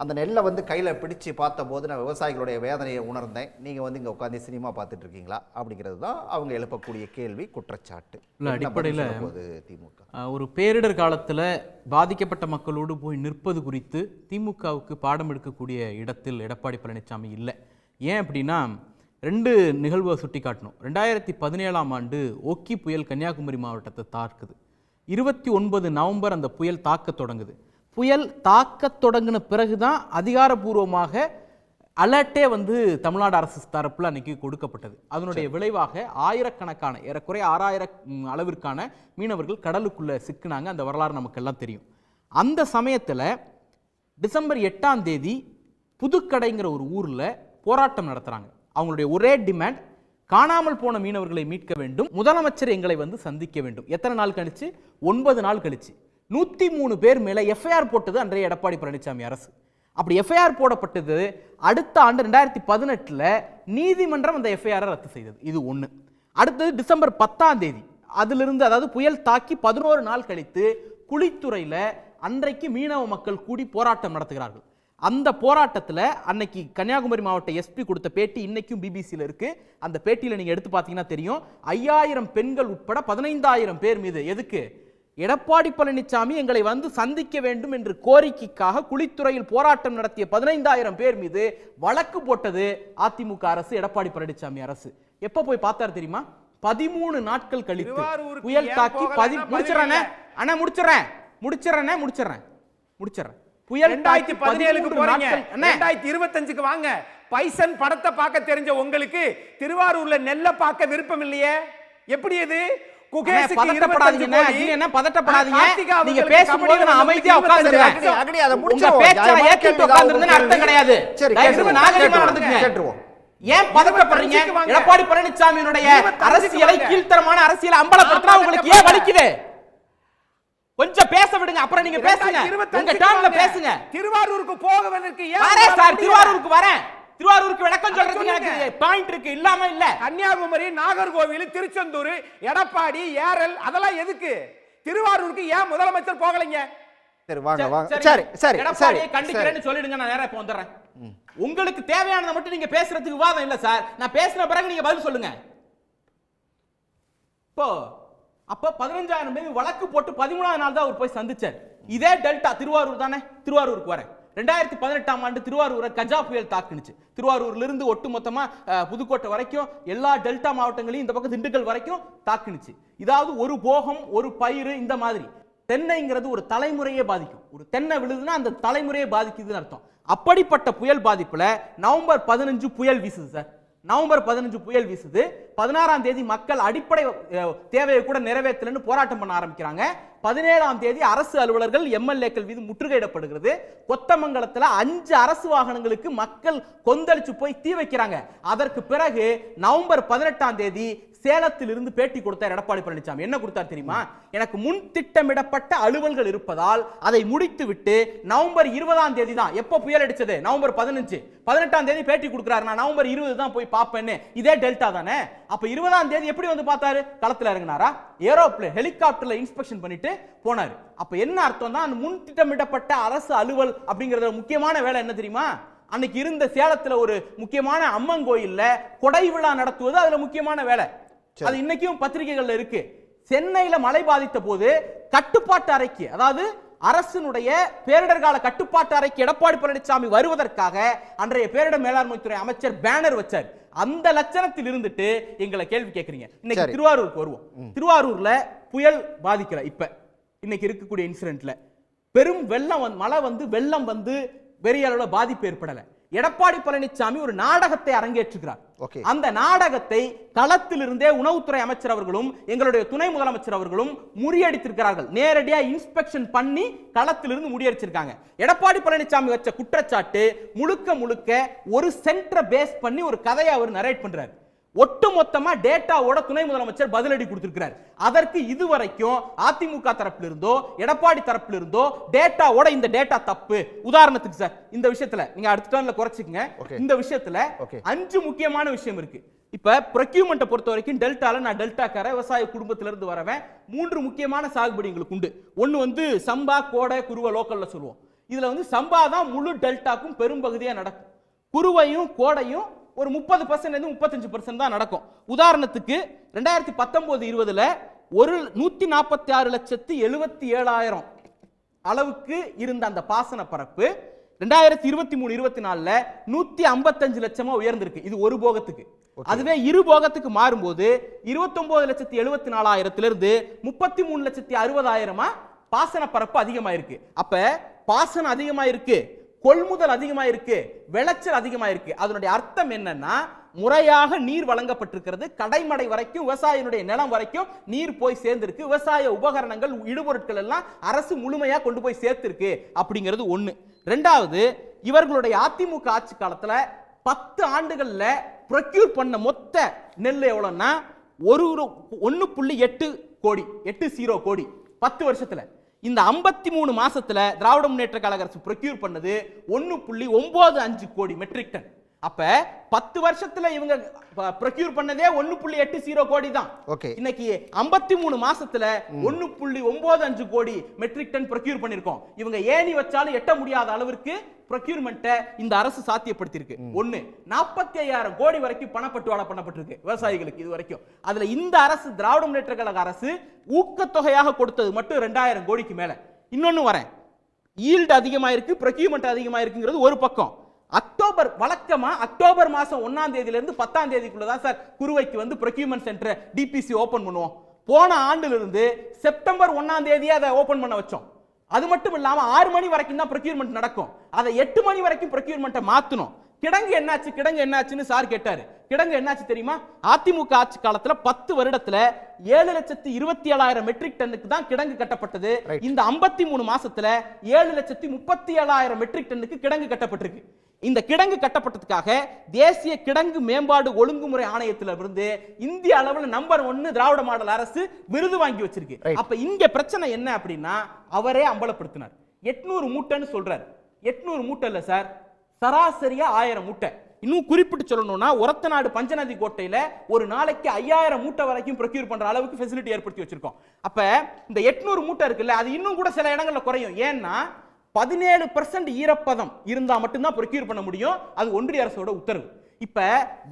அந்த நெல்லை வந்து கையில் பிடிச்சு பார்த்தபோது நான் விவசாயிகளுடைய வேதனையை உணர்ந்தேன். நீங்கள் வந்து இங்கே உட்காந்து சினிமா பார்த்துட்டு இருக்கீங்களா? அப்படிங்கிறது தான் அவங்க எழுப்பக்கூடிய கேள்வி குற்றச்சாட்டு. இல்ல, அடிப்படையில- திமுக? ஒரு பேரிடர் காலத்தில் பாதிக்கப்பட்ட மக்களோடு போய் நிற்பது குறித்து திமுகவுக்கு பாடம் எடுக்கக்கூடிய இடத்தில் எடப்பாடி பழனிசாமி இல்லை. ஏன் அப்படின்னா ரெண்டு நிகழ்வை சுட்டி காட்டணும். ரெண்டாயிரத்தி பதினேழாம் ஆண்டு ஒக்கி புயல் கன்னியாகுமரி மாவட்டத்தை தாக்குது. இருபத்தி ஒன்பது நவம்பர் அந்த புயல் தாக்க தொடங்குது. புயல் தாக்கத் தொடங்கின பிறகு தான் அதிகாரப்பூர்வமாக அலர்ட்டே வந்து தமிழ்நாடு அரசு தரப்பில் அன்னைக்கு கொடுக்கப்பட்டது. அதனுடைய விளைவாக ஆயிரக்கணக்கான ஏறக்குறைய ஆறாயிரம் ம், அளவிற்கான மீனவர்கள் கடலுக்குள்ள சிக்கினாங்க. அந்த வரலாறு நமக்கு எல்லாம் தெரியும். அந்த சமயத்தில் டிசம்பர் எட்டாம் தேதி புதுக்கடைங்கிற ஒரு ஊரில் போராட்டம் நடத்துகிறாங்க அவங்களுடைய ஒரே டிமாண்ட் காணாமல் போன மீனவர்களை மீட்க வேண்டும். முதலமைச்சர் எங்களை வந்து சந்திக்க வேண்டும். எத்தனை நாள் கழிச்சு? ஒன்பது நாள் கழிச்சு. நூற்றி மூணு பேர் மேலே எஃப்ஐஆர் போட்டது அன்றைய எடப்பாடி பழனிசாமி அரசு. அப்படி எஃப்ஐஆர் போடப்பட்டது அடுத்த ஆண்டு ரெண்டாயிரத்தி பதினெட்டில் நீதிமன்றம் அந்த எஃப்ஐஆரை ரத்து செய்தது. இது ஒன்று அடுத்தது டிசம்பர் பத்தாம் தேதி. அதிலிருந்து அதாவது புயல் தாக்கி பதினோரு நாள் கழித்து குளித்துறையில் அன்றைக்கு மீனவ மக்கள் கூடி போராட்டம் நடத்துகிறார்கள். அந்த போராட்டத்தில் அன்னைக்கு கன்னியாகுமரி மாவட்ட எஸ்பி கொடுத்த பேட்டி இன்னைக்கும் பிபிசியில் இருக்குது அந்த பேட்டியில் நீங்கள் எடுத்து பார்த்தீங்கன்னா தெரியும். ஐயாயிரம் பெண்கள் உட்பட பதினைந்தாயிரம் பேர் மீது. எதுக்கு? எடப்பாடி பழனிசாமி எங்களை வந்து சந்திக்க வேண்டும் என்று கோரிக்கைக்காக குளித்துறையில் போராட்டம் நடத்திய பதினைந்தாயிரம் பேர் மீது வழக்கு போட்டது அதிமுக அரசு எடப்பாடி பழனிசாமி அரசு. எப்ப போய் பார்த்தாரு தெரியுமா? பதிமூணு நாட்கள் கழித்து. புயல் தாக்கி பதி முடிச்சிடறேன். அண்ணா முடிச்சிடறேன். முடிச்சிடறேன் முடிச்சிடறேன். முடிச்சிடறேன். புயல் ரெண்டாயிரத்தி பதினேழுக்கு 13 போறீங்க. ரெண்டாயிரத்தி இருபத்தஞ்சுக்கு வாங்க. பைசன் படத்தை பார்க்க தெரிஞ்ச உங்களுக்கு திருவாரூர்ல நெல்ல பார்க்க விருப்பம் இல்லையே? எப்படி இது? அண்ணே, குகேஷுக்கு பதட்டப்படாதீங்க 25 அண்ணே. கோடி, நீங்க என்ன பதட்டப்படாதீங்க நீங்க பேசும்போது நான் அமைதியா 25 உட்கார்ந்துருக்கேன் அக்னி, அக்னி, அதை உங்க முடிச்சிருவோம். பேச்சை நியாயமான ஏத்திட்டு கேள்வி தான் உட்கார்ந்திருந்தேன்னு உங்க அர்த்தம். கிடையாது. நடந்துக்கங்க. ஏன் பதட்டப்படுறீங்க. எடப்பாடி பழனிசாமியினுடைய அரசியலை. கீழ்த்தரமான அரசியலை அம்பலப்படுத்தினா உங்களுக்கு. ஏன் வலிக்குது கொஞ்சம் பேச விடுங்க அப்புறம் நீங்க பேசுங்க உங்க வாங்க. பேசுங்க திருவாரூருக்கு சார் முடியல? திருவாரூருக்கு வரேன் திருவாரூருக்கு விளக்கம் சொல்றதுக்கு. எனக்கு பாயிண்ட் இருக்கு இல்லாம இல்ல. கன்னியாகுமரி நாகர்கோவில் திருச்செந்தூர் எடப்பாடி ஏரல் அதெல்லாம் எதுக்கு? திருவாரூருக்கு ஏன் முதலமைச்சர் போகலைங்க? சரி வாங்க சரி, வாங்க. சரி சரி சரி கண்டிக்கிறேன்னு சொல்லிடுங்க நான் நேரா இப்ப வந்துடுறேன். உங்களுக்கு தேவையானதை மட்டும் நீங்க பேசுறதுக்கு விவாதம் இல்ல சார். நான் பேசின பிறகு நீங்க பதில் சொல்லுங்க. இப்போ அப்ப பதினஞ்சாயிரம் பேர் வழக்கு போட்டு பதிமூணாவது நாள் தான் அவர் போய் சந்திச்சார். இதே டெல்டா திருவாரூர் தானே? திருவாரூருக்கு வரேன். ரெண்டாயிரத்தி பதினெட்டாம் ஆண்டு திருவாரூரை கஜா புயல் தாக்குனுச்சு. திருவாரூர்ல இருந்து ஒட்டு புதுக்கோட்டை வரைக்கும் எல்லா டெல்டா மாவட்டங்களையும் இந்த பக்கம் திண்டுக்கல் வரைக்கும் தாக்குனுச்சு. இதாவது ஒரு போகம் ஒரு பயிர் இந்த மாதிரி. தென்னைங்கிறது ஒரு தலைமுறையே பாதிக்கும். ஒரு தென்னை விழுதுன்னா அந்த தலைமுறையே பாதிக்குதுன்னு அர்த்தம். அப்படிப்பட்ட புயல் பாதிப்புல நவம்பர் பதினஞ்சு புயல் வீசுது சார். நவம்பர் பதினஞ்சு புயல் வீசுது. பதினாறாம் தேதி மக்கள் அடிப்படை தேவையை கூட நிறைவேற்றலன்னு போராட்டம் பண்ண ஆரம்பிக்கிறாங்க. பதினேழாம் தேதி அரசு அலுவலர்கள் எம்எல்ஏக்கள் மீது முற்றுகையிடப்படுகிறது. கொத்தமங்கலத்தில் அஞ்சு அரசு வாகனங்களுக்கு மக்கள் கொந்தளிச்சு போய் தீ வைக்கிறாங்க. அதற்கு பிறகு நவம்பர் பதினெட்டாம் தேதி சேலத்தில் இருந்து பேட்டி கொடுத்தார் எடப்பாடி பழனிசாமி. என்ன கொடுத்தார் தெரியுமா? எனக்கு முன் திட்டமிடப்பட்ட அலுவல்கள் இருப்பதால் அதை முடித்து விட்டு நவம்பர் இருபதாம் தேதி தான். எப்போ புயல் அடிச்சது? நவம்பர் பதினஞ்சு. பதினெட்டாம் தேதி பேட்டி கொடுக்குறாரு. நான் நவம்பர் இருபது தான் போய் பார்ப்பேன்னு. இதே டெல்டா தானே? அப்ப இருபதாம் தேதி எப்படி வந்து பார்த்தாரு? களத்துல இறங்கினாரா? ஏரோப்ளேன் ஹெலிகாப்டர்ல இன்ஸ்பெக்ஷன் பண்ணிட்டு போனாரு. அப்ப என்ன அர்த்தம் தான் முன் திட்டமிடப்பட்ட அரசு அலுவல் அப்படிங்கறத முக்கியமான வேலை என்ன தெரியுமா? அன்னைக்கு இருந்த சேலத்துல ஒரு முக்கியமான அம்மன் கோயில்ல கொடை விழா நடத்துவது அதுல முக்கியமான வேலை. அது இன்னைக்கும் பத்திரிகைகள்ல இருக்கு. சென்னையில மழை பாதித்த போது கட்டுப்பாட்டு அறைக்கு அதாவது அரசினுடைய பேரிடர் கால கட்டுப்பாட்டு அறைக்கு எடப்பாடி பழனிசாமி வருவதற்காக அன்றைய பேரிடர் மேலாண்மைத்துறை அமைச்சர் பேனர் வச்சார். அந்த லட்சணத்தில் இருந்துட்டு எங்களை கேள்வி கேட்கறீங்க இன்னைக்கு. திருவாரூருக்கு வருவோம். திருவாரூர்ல புயல் பாதிக்கல இப்ப. இன்னைக்கு இருக்கக்கூடிய இன்சிடென்ட்ல பெரும் வெள்ளம் மழை வந்து வெள்ளம் வந்து பெரிய அளவுல பாதிப்பு ஏற்படல. எடப்பாடி பழனிசாமி ஒரு நாடகத்தை அரங்கேற்றுகிறார். அந்த நாடகத்தை களத்திலிருந்தே உணவுத்துறை அமைச்சர் அவர்களும் எங்களுடைய துணை முதலமைச்சர் அவர்களும் முறியடித்திருக்கிறார்கள். நேரடியா இன்ஸ்பெக்ஷன் பண்ணி களத்திலிருந்து முறியடிச்சிருக்காங்க. எடப்பாடி பழனிசாமி வச்ச குற்றச்சாட்டு முழுக்க முழுக்க ஒரு சென்டரை பேஸ் பண்ணி ஒரு கதையை அவர் நரேட் பண்றாரு. ஒட்டு மொத்தமா டேட்டாவோட துணை முதலமைச்சர் பதிலடி கொடுத்திருக்கிறார். அதற்கு இதுவரைக்கும் அதிமுக தரப்பில் இருந்தோ எடப்பாடி தரப்பில் இருந்தோ டேட்டாவோட இந்த டேட்டா தப்பு. உதாரணத்துக்கு சார் இந்த விஷயத்துல நீங்க அடுத்த டர்ன்ல குறைச்சிக்கங்க. இந்த விஷயத்துல. அஞ்சு முக்கியமான விஷயம் இருக்கு. இப்ப ப்ரொக்யூமெண்ட்டை பொறுத்த வரைக்கும் டெல்டால நான் டெல்டாக்கார விவசாய குடும்பத்துல இருந்து வரவன் மூன்று முக்கியமான சாகுபடி எங்களுக்கு உண்டு. ஒன்னு வந்து சம்பா கோடை குருவ லோக்கல்ல சொல்லுவோம். இதுல வந்து சம்பா தான் முழு டெல்டாக்கும் பெரும்பகுதியா நடக்கும். குருவையும் கோடையும் ஒரு முப்பது பர்சன்ட் முப்பத்தஞ்சு பர்சன்ட் தான் நடக்கும். உதாரணத்துக்கு ரெண்டாயிரத்தி பத்தொன்பது இருபதுல ஒரு நூத்தி நாற்பத்தி ஆறு லட்சத்தி எழுபத்தி ஏழாயிரம் அளவுக்கு இருந்த அந்த பாசன பரப்பு ரெண்டாயிரத்தி இருபத்தி மூணு இருபத்தி நாலுல நூத்தி ஐம்பத்தஞ்சு லட்சமா உயர்ந்திருக்கு. இது ஒரு போகத்துக்கு. அதுவே இரு போகத்துக்கு மாறும்போது இருபத்தொன்பது லட்சத்தி எழுபத்தி நாலாயிரத்துல இருந்து முப்பத்தி மூணு லட்சத்தி அறுபதாயிரமா பாசன பரப்பு அதிகமாயிருக்கு. அப்ப பாசனம் அதிகமாயிருக்கு. கொள்முதல் அதிகமாயிருக்கு விளைச்சல் அதிகமாயிருக்கு. அதனுடைய அர்த்தம் என்னன்னா முறையாக நீர் வழங்கப்பட்டிருக்கிறது. கடைமடை வரைக்கும் விவசாயினுடைய நிலம் வரைக்கும் நீர் போய் சேர்ந்திருக்கு. விவசாய உபகரணங்கள் இடுபொருட்கள் எல்லாம் அரசு முழுமையா கொண்டு போய் சேர்த்திருக்கு அப்படிங்கிறது ஒண்ணு. ரெண்டாவது இவர்களுடைய அதிமுக ஆட்சி காலத்துல பத்து ஆண்டுகள்ல ப்ரொக்யூர் பண்ண மொத்த நெல் எவ்வளோன்னா ஒரு ஒன்று புள்ளி எட்டு கோடி எட்டு ஜீரோ கோடி பத்து வருஷத்துல. இந்த 53 மூணு மாசத்துல திராவிட முன்னேற்ற கழக அரசு ப்ரொக்யூர் பண்ணது ஒன்னு புள்ளி ஒன்பது அஞ்சு கோடி மெட்ரிக் டன் அப்ப பத்து வருஷத்துல இவங்க ப்ரொக்யூர் பண்ணதே ஒன்னு புள்ளி எட்டு ஜீரோ கோடி தான். Okay. இன்னைக்கு 53 மூணு மாசத்துல ஒன்னு புள்ளி ஒன்பது அஞ்சு கோடி மெட்ரிக் டன் ப்ரொக்யூர் பண்ணிருக்கோம். இவங்க ஏணி வச்சாலும் எட்ட முடியாத அளவிற்கு ப்ரொக்யூர்மெண்ட்டை இந்த அரசு சாத்தியப்படுத்தியிருக்கு. ஒண்ணு நாற்பத்தி ஐயாயிரம் கோடி வரைக்கும் பணப்பட்டுவாடா பண்ணப்பட்டிருக்கு விவசாயிகளுக்கு இது வரைக்கும். அதுல இந்த அரசு திராவிட முன்னேற்ற கழக அரசு ஊக்கத்தொகையாக கொடுத்தது மட்டும் ரெண்டாயிரம் கோடிக்கு மேல. இன்னொன்னு வரேன். ஈல்டு அதிகமாயிருக்கு ப்ரொக்யூர்மெண்ட் அதிகமாயிருக்குங்கிறது ஒரு பக்கம். அக்டோபர் வழக்கமா அக்டோபர் மாசம் ஒன்னாம் தேதியில இருந்து பத்தாம் தேதிக்குள்ள தான் சார் குருவைக்கு வந்து ப்ரொக்யூர்மெண்ட் சென்டர் டிபிசி ஓபன் பண்ணுவோம். போன ஆண்டுல இருந்து செப்டம்பர் ஒன்னாம் தேதியே அதை ஓபன் பண்ண வச்சோம். அது மட்டும் இல்லாம ஆறு மணி வரைக்கும் தான் ப்ரொக்யூர்மெண்ட் நடக்கும். அதை எட்டு மணி வரைக்கும் ப்ரொக்யூர்மெண்ட்டை மாத்தணும். கிடங்கு என்னாச்சு கிடங்கு என்னாச்சுன்னு சார் கேட்டாரு. கிடங்கு என்னாச்சு தெரியுமா? அதிமுக ஆட்சி காலத்துல பத்து வருடத்துல ஏழு லட்சத்தி இருபத்தி ஏழாயிரம் மெட்ரிக் டன்னுக்கு தான் கிடங்கு கட்டப்பட்டது. இந்த 53 மூணு மாசத்துல ஏழு லட்சத்தி முப்பத்தி ஏழாயிரம் மெட்ரிக் டன்னுக்கு கிடங்கு கட்டப்பட்டிருக்கு. இந்த கிடங்கு கட்டப்பட்டதுக்காக தேசிய கிடங்கு மேம்பாடு ஒழுங்குமுறை ஆணையத்துல இருந்து இந்திய அளவுல நம்பர் ஒன்னு திராவிட மாடல் அரசு விருது வாங்கி வச்சிருக்கு. அப்ப இங்க பிரச்சனை என்ன அப்படின்னா அவரே அம்பலப்படுத்தினார். எட்நூறு மூட்டைன்னு சொல்றாரு. எட்நூறு மூட்டை இல்ல சார் சராசரியா ஆயிரம் மூட்டை. இன்னும் குறிப்பிட்டு சொல்லணும்னா ஒரத்தநாடு பஞ்சநதி கோட்டையில ஒரு நாளைக்கு ஐயாயிரம் மூட்டை வரைக்கும் ப்ரொக்யூர் பண்ற அளவுக்கு ஃபெசிலிட்டி ஏற்படுத்தி வச்சிருக்கோம். அப்ப இந்த எட்நூறு மூட்டை இருக்குல்ல அது இன்னும் கூட சில இடங்கள்ல குறையும். ஏன்னா பதினேழு பர்சன்ட் ஈரப்பதம் இருந்தா மட்டும்தான் ப்ரொக்யூர் பண்ண முடியும். அது ஒன்றிய அரசோட உத்தரவு. இப்ப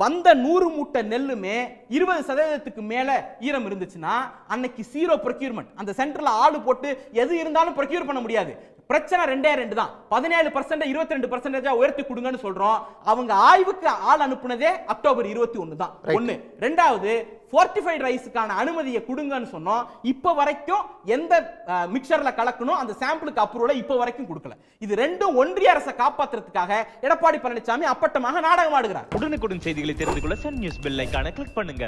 வந்த நூறு மூட்டை நெல்லுமே இருபது சதவீதத்துக்கு மேல ஈரம் இருந்துச்சுன்னா அன்னைக்கு சீரோ ப்ரொக்யூர்மெண்ட் அந்த சென்டர்ல ஆளு போட்டு எது இருந்தாலும் ப்ரொக்யூர் பண்ண முடியாது. பிரச்சனை ரெண்டே ரெண்டு தான். பதினேழு பர்சன்ட் இருபத்தி ரெண்டு பர்சன்டேஜா உயர்த்தி கொடுங்கன்னு சொல்றோம். அவங்க ஆய்வுக்கு ஆள் அனுப்புனதே அக்டோபர் இருபத்தி ஒன்னு தான். ஒண்ணு. ரெண்டாவது ஃபோர்ட்டிஃபைட் ரைஸுக்கான அனுமதியை கொடுங்கன்னு சொன்னோம். இப்போ வரைக்கும் எந்த மிக்சரில் கலக்கணும் அந்த சாம்பிளுக்கு அப்ரூவலை இப்போ வரைக்கும் கொடுக்கல. இது ரெண்டும் ஒன்றிய அரசை காப்பாற்றுறதுக்காக எடப்பாடி பழனிசாமி அப்பட்டமாக நாடகம் ஆடுகிறார் உடனுக்குடன் செய்திகளை தெரிந்து கொள்ள சன் நியூஸ் பெல் ஐகானை கிளிக் பண்ணுங்க.